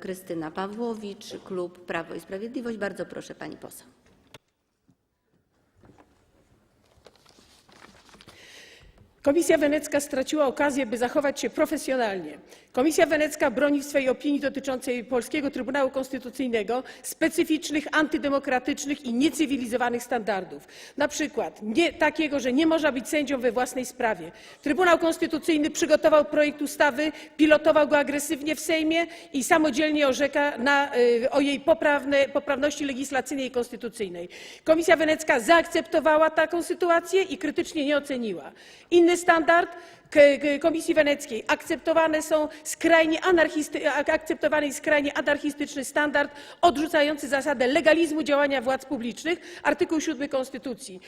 Krystyna Pawłowicz, klub Prawo i Sprawiedliwość. Bardzo proszę, pani poseł. Komisja Wenecka straciła okazję, by zachować się profesjonalnie. Komisja Wenecka broni w swej opinii dotyczącej polskiego Trybunału Konstytucyjnego specyficznych, antydemokratycznych i niecywilizowanych standardów. Na przykład nie, takiego, że nie można być sędzią we własnej sprawie. Trybunał Konstytucyjny przygotował projekt ustawy, pilotował go agresywnie w Sejmie i samodzielnie orzeka na, y, o jej poprawne, poprawności legislacyjnej i konstytucyjnej. Komisja Wenecka zaakceptowała taką sytuację i krytycznie nie oceniła. Inny podwójny standard? Komisji Weneckiej akceptowane są skrajnie akceptowany jest skrajnie anarchistyczny standard odrzucający zasadę legalizmu działania władz publicznych, artykuł 7 Konstytucji.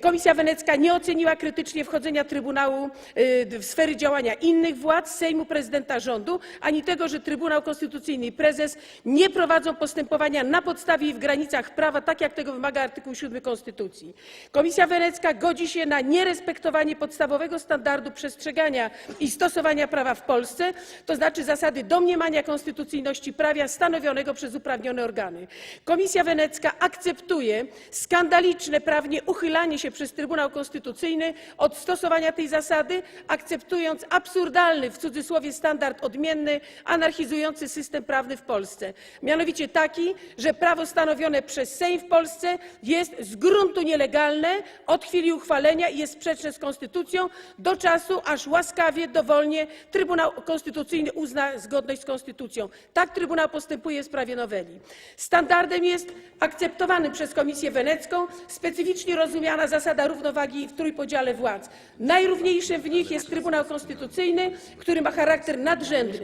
Komisja Wenecka nie oceniła krytycznie wchodzenia Trybunału y, w sfery działania innych władz, Sejmu, prezydenta rządu, ani tego, że Trybunał Konstytucyjny i prezes nie prowadzą postępowania na podstawie i w granicach prawa, tak jak tego wymaga artykuł 7 Konstytucji. Komisja Wenecka godzi się na nierespektowanie podstawowego standardu przestrzegania i stosowania prawa w Polsce, to znaczy zasady domniemania konstytucyjności prawa stanowionego przez uprawnione organy. Komisja Wenecka akceptuje skandaliczne prawnie uchylanie się przez Trybunał Konstytucyjny od stosowania tej zasady, akceptując absurdalny w cudzysłowie standard odmienny, anarchizujący system prawny w Polsce. Mianowicie taki, że prawo stanowione przez Sejm w Polsce jest z gruntu nielegalne od chwili uchwalenia i jest sprzeczne z konstytucją do czasu, aż łaskawie, dowolnie Trybunał Konstytucyjny uzna zgodność z konstytucją. Tak Trybunał postępuje w sprawie noweli. Standardem jest akceptowany przez Komisję Wenecką specyficznie rozumiana zasada równowagi w trójpodziale władz. Najrówniejszym w nich jest Trybunał Konstytucyjny, który ma charakter nadrzędny.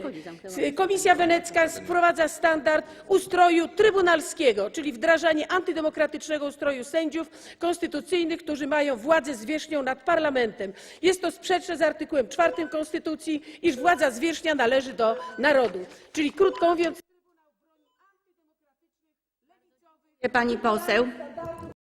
Komisja Wenecka wprowadza standard ustroju trybunalskiego, czyli wdrażanie antydemokratycznego ustroju sędziów konstytucyjnych, którzy mają władzę zwierzchnią nad parlamentem. Jest to sprzeczne z artykułem 4 Konstytucji, iż władza zwierzchnia należy do narodu. Czyli krótko mówiąc, Pani poseł.